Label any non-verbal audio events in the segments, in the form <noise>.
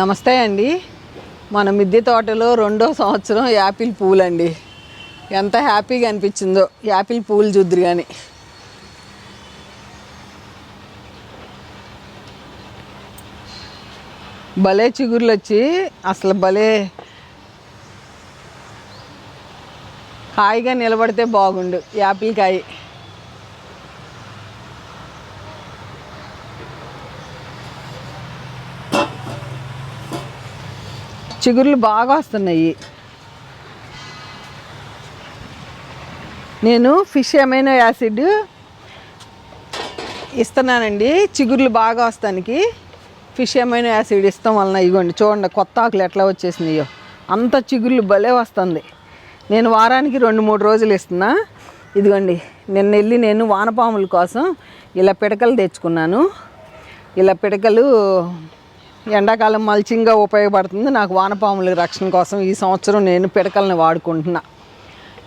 నమస్తే అండి. మన మిద్దె తోటలో రెండో సంవత్సరం యాపిల్ పూలండి. ఎంత హ్యాపీగా అనిపించిందో యాపిల్ పూలు చూద్దరు కానీ భలే చిగుర్లు వచ్చి అసలు భలే హాయిగా నిలబడితే బాగుండు యాపిల్ కాయ. చిగుర్లు బాగా వస్తున్నాయి. నేను ఫిష్ ఎమైనో యాసిడ్ ఇస్తున్నానండి. చిగుర్లు బాగా వస్తానికి. ఫిష్ ఎమైనో యాసిడ్ ఇస్తాం వలన ఇగోండి చూడండి కొత్త ఆకులు ఎట్లా వచ్చేసినాయో. అంత చిగుర్లు భలే వస్తుంది. నేను వారానికి రెండు మూడు రోజులు ఇస్తున్నా. ఇదిగోండి నిన్న వెళ్ళి నేను వానపాముల కోసం ఇలా పిడకలు తెచ్చుకున్నాను. ఇలా పిడకలు ఎండాకాలం మల్చింగ్గా ఉపయోగపడుతుంది. నాకు వానపాముల రక్షణ కోసం ఈ సంవత్సరం నేను పిడకలను వాడుకుంటున్నా.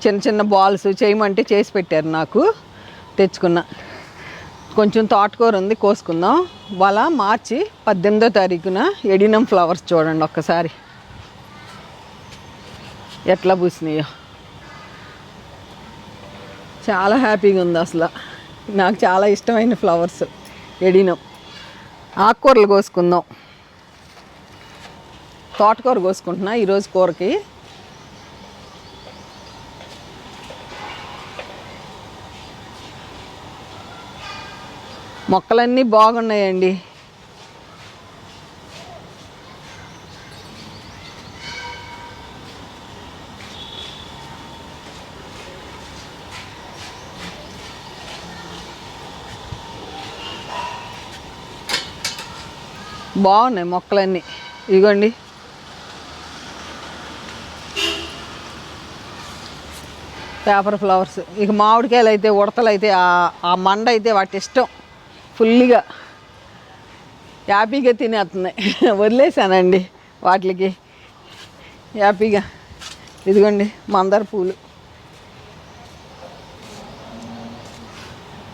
చిన్న చిన్న బాల్స్ చేయమంటే చేసి పెట్టారు నాకు. తెచ్చుకున్నా. కొంచెం తోటకూర ఉంది కోసుకుందాం. వాళ్ళ మార్చి పద్దెనిమిదో తారీఖున ఎడినం ఫ్లవర్స్ చూడండి ఒక్కసారి. ఎట్లా పూసినాయో. చాలా హ్యాపీగా ఉంది అసలు. నాకు చాలా ఇష్టమైన ఫ్లవర్స్ ఎడినం. ఆకుకూరలు కోసుకుందాం. తోటకూర కోసుకుంటున్నా ఈరోజు కూరకి. మొక్కలన్నీ బాగున్నాయండి. బాగున్నాయి మొక్కలన్నీ. ఇదిగోండి. Paper flowers. ఇక మామిడికాయలు అయితే ఉడతలు అయితే ఆ- మండ అయితే వాటి ఇష్టం. ఫుల్గా హ్యాపీగా తినేస్తున్నాయి <laughs> వదిలేసానండి వాటికి. హ్యాపీగా ఇదిగోండి మందార పూలు.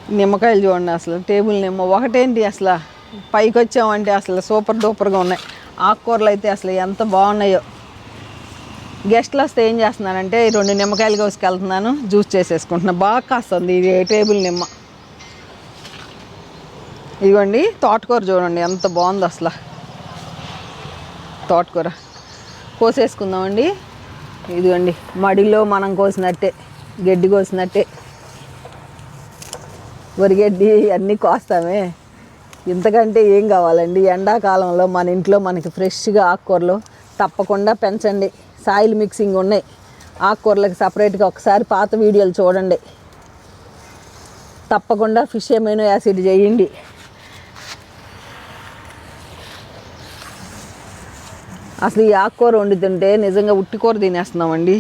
నిమ్మకాయలు చూడండి అసలు టేబుల్ నిమ్మ. ఒకటేంటి అసలు? పైకి వచ్చామంటే అసలు సూపర్ డూపర్గా ఉన్నాయి. ఆకుకూరలు అయితే అసలు ఎంత బాగున్నాయో. గెస్ట్లు వస్తే ఏం చేస్తున్నానంటే రెండు నిమ్మకాయలు కోసుకెళ్తున్నాను జ్యూస్ చేసేసుకుంటున్నా. బాగా కాస్తుంది ఇది టేబుల్ నిమ్మ. ఇదిగోండి తోటకూర చూడండి ఎంత బాగుంది అసలు. తోటకూర. కోసేసుకుందామండి. ఇదిగోండి మడిలో మనం కోసినట్టే గడ్డి కోసినట్టే. వరిగడ్డి అన్నీ కోస్తామే. ఇంతకంటే ఏం కావాలండి? ఎండాకాలంలో మన ఇంట్లో మనకి ఫ్రెష్గా ఆకుకూరలు తప్పకుండా పెంచండి. సాయిల్ మిక్సింగ్ ఉన్నాయి. ఆకుకూరలకు సపరేట్గా ఒకసారి పాత వీడియోలు చూడండి. తప్పకుండా ఫిష్ ఎమైనో యాసిడ్ చేయండి. అసలు ఈ ఆకుకూర వండుతుంటే నిజంగా ఉట్టి కూర తినేస్తున్నామండి.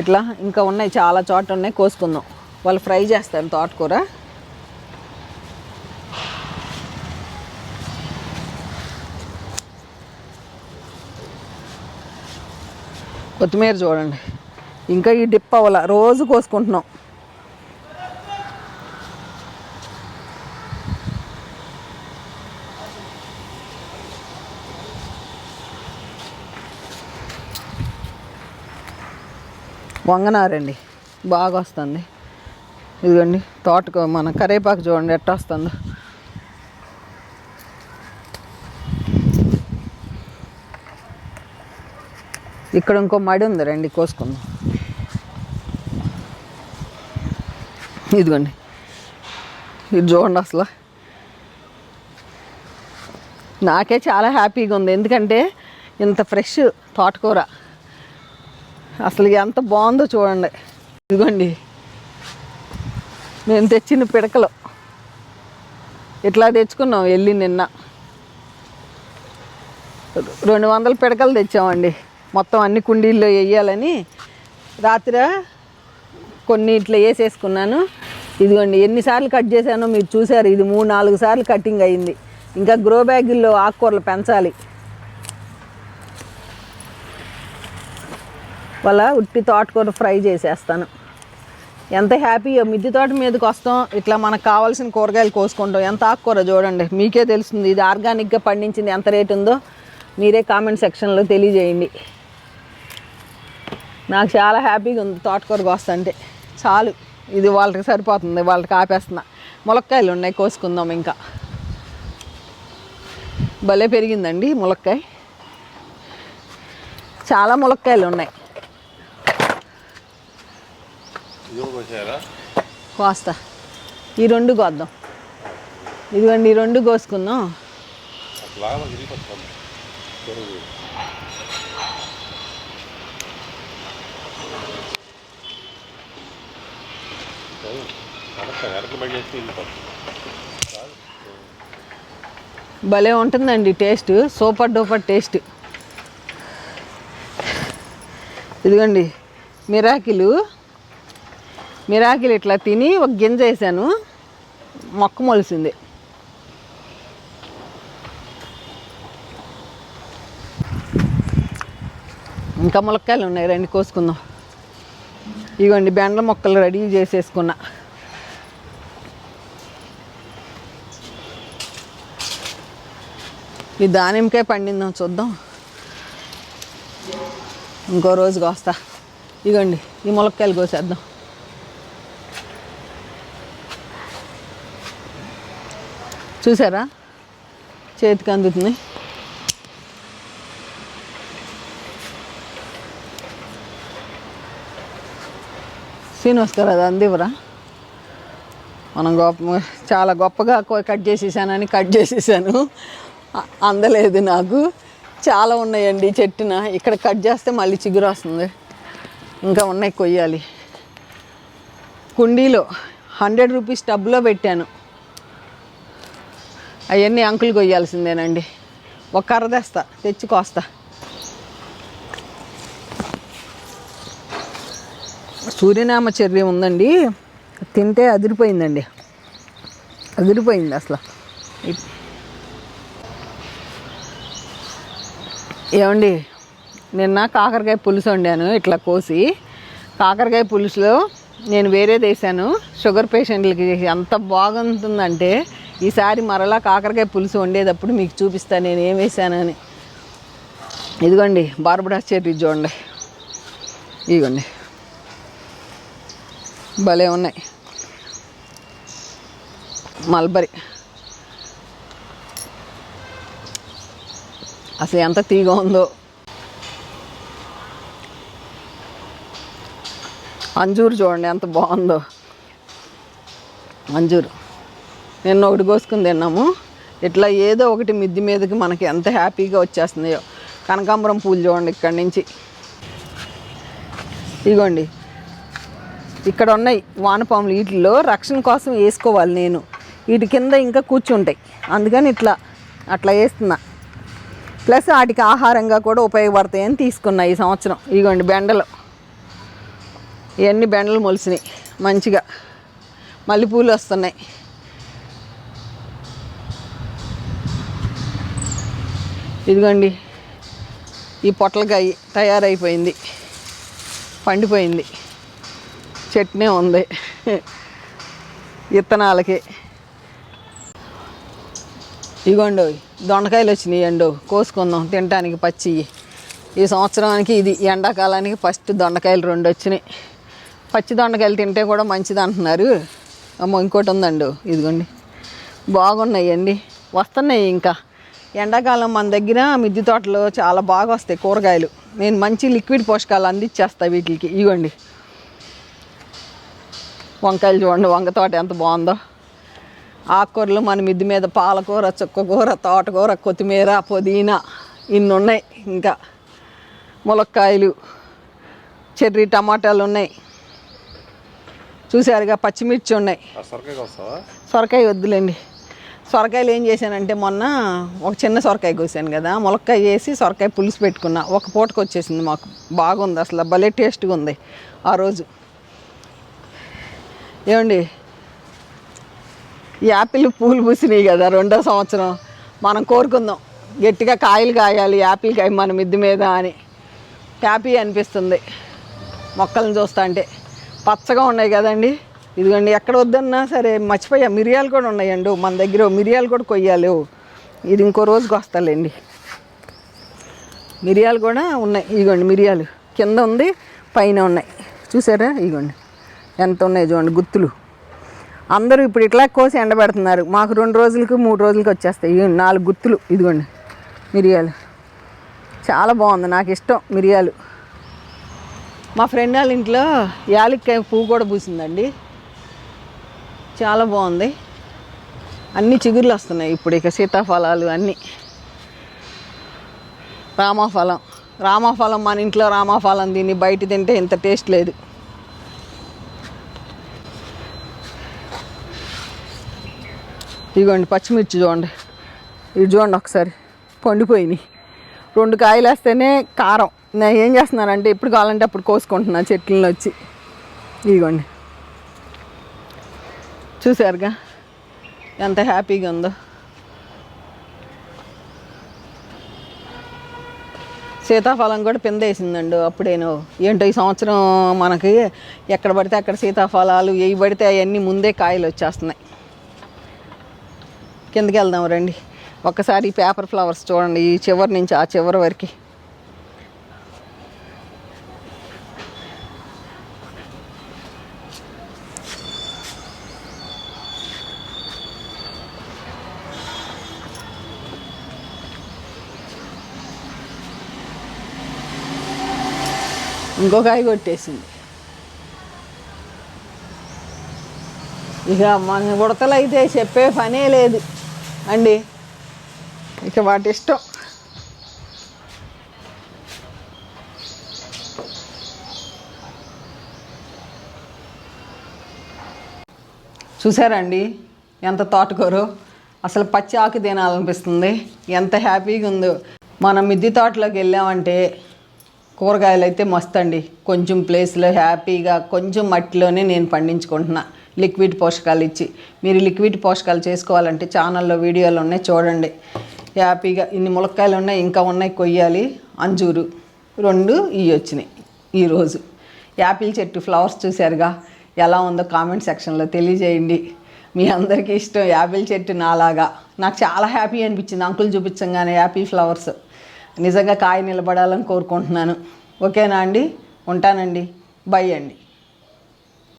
ఇట్లా ఇంకా ఉన్నాయి చాలా చోట ఉన్నాయి కోసుకుందాం. వాళ్ళు ఫ్రై చేస్తారు తోటకూర. కొత్తిమీర చూడండి. ఇంకా ఈ డిప్ అవ్వాల. రోజు కోసుకుంటున్నాం. వంగనారండి. బాగా వస్తుంది. ఇదిగోండి తోటకు మన కరేపాకు చూడండి ఎట్ట వస్తుందో ఇక్కడ ఇంకో మడి ఉంది రండి కోసుకుందాం. ఇదిగోండి. ఇది చూడండి అసలు. నాకే చాలా హ్యాపీగా ఉంది ఎందుకంటే ఇంత ఫ్రెష్ తోటకూర. అసలు ఎంత బాగుందో చూడండి. ఇదిగోండి. నేను తెచ్చిన పిడకలు. ఇట్లా తెచ్చుకున్నాం వెళ్ళి నిన్న. రెండు వందల పిడకలు తెచ్చామండి. మొత్తం అన్ని కుండీల్లో వేయాలని రాత్రి కొన్ని ఇట్లా వేసేసుకున్నాను. ఇదిగోండి ఎన్నిసార్లు కట్ చేశానో మీరు చూసారు ఇది మూడు నాలుగు సార్లు కటింగ్ అయింది. ఇంకా గ్రో బ్యాగుల్లో ఆకుకూరలు పెంచాలి. వాళ్ళ ఉట్టి తోటకూర ఫ్రై చేసేస్తాను. ఎంత హ్యాపీయో మిద్దె తోట మీదకి వస్తాం. ఇట్లా మనకు కావాల్సిన కూరగాయలు కోసుకుంటాం. ఎంత ఆకుకూర చూడండి. మీకే తెలుస్తుంది ఇది ఆర్గానిక్గా పండించింది ఎంత రేటు ఉందో. మీరే కామెంట్ సెక్షన్లో తెలియజేయండి. నాకు చాలా హ్యాపీగా ఉంది తోటకూర కోస్తుంటే చాలు ఇది వాళ్ళకి సరిపోతుంది వాళ్ళకి ఆపేస్తున్నా ములక్కాయలు ఉన్నాయి కోసుకుందాం ఇంకా. భలే పెరిగిందండి ములక్కాయ. చాలా ములక్కాయలు ఉన్నాయి. కోస్తా. ఈ రెండు కోద్దాం. ఇదిగోండి ఈ రెండు కోసుకుందాం. భలే ఉంటుందండి టేస్ట్ సూపర్ డూపర్ టేస్ట్. ఇదిగోండి మిరాకిలు. మిరాకిలు ఇట్లా తిని ఒక గింజ వేసాను మొక్క మొలిసింది. ఇంకా ములక్కాయలు ఉన్నాయి రండి కోసుకుందాం. ఇగోండి బెండల మొక్కలు రెడీ చేసేసుకున్నా. ఈ దానిమ్మకాయ పండిందాం చూద్దాం. ఇంకో రోజు కోస్తా. ఇగోండి ఈ ములక్కాయలు కోసేద్దాం. చూసారా? చేతికి అందుతుంది శ్రీనివాస్ అది అందివరా మనం గొప్ప చాలా గొప్పగా కట్ చేసేసానని కట్ చేసేసాను. అందలేదు నాకు. చాలా ఉన్నాయండి చెట్టున. ఇక్కడ కట్ చేస్తే మళ్ళీ చిగురు వస్తుంది. ఇంకా ఉన్నాయి కొయ్యాలి. కుండీలో హండ్రెడ్ రూపీస్ టబ్లో పెట్టాను. అవన్నీ అంకులు కొయ్యాల్సిందేనండి. ఒక కర్ర తెస్తా తెచ్చి కోస్తా. సూర్యనామ చర్య ఉందండి. తింటే అదిరిపోయిందండి. అదిరిపోయింది అసలు. ఏమండి నిన్న కాకరకాయ పులుసు వండాను ఇట్లా కోసి. కాకరకాయ పులుసులో నేను వేరేది వేసాను. షుగర్ పేషెంట్లకి ఎంత బాగుంటుందంటే ఈసారి మరలా కాకరకాయ పులుసు వండేటప్పుడు మీకు చూపిస్తాను నేను ఏం వేసానని ఇదిగోండి బార్బడా చెర్రీ చూడండి. ఇదిగోండి. భలే ఉన్నాయి. మల్బరీ. అసలు ఎంత తీగ ఉందో. అంజూరు చూడండి ఎంత బాగుందో. అంజూరు. నిన్న ఒకటి కోసుకుని తిన్నాము. ఇట్లా ఏదో ఒకటి మిద్ది మీదకి మనకి ఎంత హ్యాపీగా వచ్చేస్తుందో కనకాంబరం పూలు చూడండి ఇక్కడి నుంచి. ఇదిగోండి ఇక్కడ ఉన్నాయి వానపాములు. వీటిల్లో రక్షణ కోసం వేసుకోవాలి నేను. వీటి కింద ఇంకా కూర్చుంటాయి. అందుకని ఇట్లా అట్లా వేస్తున్నా. ప్లస్ వాటికి ఆహారంగా కూడా ఉపయోగపడతాయని తీసుకున్నా ఈ సంవత్సరం. ఇదిగోండి బెండలు. ఇవన్నీ బెండలు మొలిసినాయి మంచిగా మల్లెపూలు వస్తున్నాయి. ఇదిగోండి ఈ పొట్లకాయ తయారైపోయింది. పండిపోయింది. చట్నీ ఉంది. ఇత్తనాలకి. ఇగోండు దొండకాయలు వచ్చినాయి అండు కోసుకుందాం తినడానికి పచ్చి. ఈ సంవత్సరానికి ఇది ఎండాకాలానికి ఫస్ట్ దొండకాయలు రెండు వచ్చినాయి. పచ్చి దొండకాయలు తింటే కూడా మంచిది అంటున్నారు. అమ్మో ఇంకోటి ఉందండు ఇదిగోండి. బాగున్నాయండి వస్తున్నాయి ఇంకా. ఎండాకాలం మన దగ్గర మిద్దె తోటలో చాలా బాగా వస్తాయి కూరగాయలు. నేను మంచి లిక్విడ్ పోషకాలు అందించేస్తా వీటికి. ఇగోండి. వంకాయలు చూడండి వంగ తోట ఎంత బాగుందో. ఆకుకూరలు మన మిద్ది మీద పాలకూర చుక్కకూర తోటకూర కొత్తిమీర పుదీనా ఇన్ని ఉన్నాయి ఇంకా. ములక్కాయలు చెర్రీ టమాటాలు ఉన్నాయి. చూసారుగా పచ్చిమిర్చి ఉన్నాయి. సొరకాయ వద్దులేండి. సొరకాయలు ఏం చేశానంటే మొన్న ఒక చిన్న సొరకాయ కోసాను కదా ములక్కాయ వేసి సొరకాయ పులుసు పెట్టుకున్నా. ఒక పూటకు వచ్చేసింది మాకు. బాగుంది అసలు భలే టేస్ట్గా ఉంది ఆ రోజు. ఏమండి? ఈ యాపిల్ పూలు పూసినాయి కదా రెండో సంవత్సరం. మనం కోరుకుందాం. గట్టిగా కాయలు కాయాలి యాపిల్ కాయ మన మిద్ది మీద అని. హ్యాపీ అనిపిస్తుంది. మొక్కలను చూస్తా అంటే. పచ్చగా ఉన్నాయి కదండి. ఇదిగోండి ఎక్కడ వద్దన్నా సరే మర్చిపోయా. మిరియాలు కూడా ఉన్నాయండి. మన దగ్గర మిరియాలు కూడా కొయ్యాలి. ఇది ఇంకో రోజుకి వస్తాలేండి. మిరియాలు కూడా ఉన్నాయి. ఇగోండి మిరియాలు. కింద ఉంది పైన ఉన్నాయి. చూసారా? ఇగోండి ఎంత ఉన్నాయి చూడండి గుత్తులు. అందరూ ఇప్పుడు ఇట్లా కోసి ఎండబెడుతున్నారు మాకు రెండు రోజులకు మూడు రోజులకి వచ్చేస్తాయి. నాలుగు గుత్తులు. ఇదిగోండి మిరియాలు. చాలా బాగుంది. నాకు ఇష్టం మిరియాలు. మా ఫ్రెండ్ వాళ్ళ ఇంట్లో యాలిక్కాయ పువ్వు కూడా పూసిందండి. చాలా బాగుంది. అన్ని చిగుర్లు వస్తున్నాయి ఇప్పుడు ఇక సీతాఫలాలు అన్నీ. రామాఫలం. రామాఫలం మన ఇంట్లో రామాఫలం దీన్ని బయట తింటే ఇంత టేస్ట్ లేదు. ఇదిగోండి పచ్చిమిర్చి చూడండి. ఇది చూడండి ఒకసారి. పండిపోయినాయి. రెండు కాయలు వేస్తేనే కారం. నేను ఏం చేస్తున్నానంటే ఎప్పుడు కావాలంటే అప్పుడు కోసుకుంటున్నాను చెట్లను వచ్చి. ఇదిగోండి చూసారుగా? ఎంత హ్యాపీగా ఉందో. సీతాఫలం కూడా పిందేసిందండి అప్పుడేను. ఏంటో ఈ సంవత్సరం మనకి ఎక్కడ పడితే అక్కడ సీతాఫలాలు ఏవి పడితే అవన్నీ ముందే కాయలు వచ్చేస్తున్నాయి. కిందకి వెళ్దాం రండి. ఒక్కసారి ఈ పేపర్ ఫ్లవర్స్ చూడండి ఈ చివరి నుంచి ఆ చివరి వరకు. ఇంకో కాయ కొట్టేసింది. ఇక మన ఉడతలు అయితే చెప్పే పనే లేదు. అండి. ఇక వాటి ఇష్టం. చూసారండి ఎంత తోటకూరు? అసలు పచ్చి ఆకు తినాలనిపిస్తుంది. ఎంత హ్యాపీగా ఉందో. మనం మిద్ది తోటలోకి వెళ్ళామంటే కూరగాయలు అయితే మస్తు అండి. కొంచెం ప్లేస్లో హ్యాపీగా కొంచెం మట్టిలోనే నేను పండించుకుంటున్నా. లిక్విడ్ పోషకాలు ఇచ్చి. మీరు లిక్విడ్ పోషకాలు చేసుకోవాలంటే ఛానల్లో వీడియోలు ఉన్నాయి చూడండి. హ్యాపీగా ఇన్ని ములక్కాయలు ఉన్నాయి ఇంకా ఉన్నాయి కొయ్యాలి. అంజూరు రెండు ఇవి వచ్చినాయి ఈరోజు. యాపిల్ చెట్టు ఫ్లవర్స్ చూశారుగా? ఎలా ఉందో కామెంట్ సెక్షన్లో తెలియజేయండి. మీ అందరికీ ఇష్టం యాపిల్ చెట్టు నాలాగా. నాకు చాలా హ్యాపీ అనిపించింది అంకుల్ చూపించంగానే యాపిల్ ఫ్లవర్స్. నిజంగా కాయ నిలబడాలని కోరుకుంటున్నాను. ఓకేనా అండి? ఉంటానండి. బై అండి.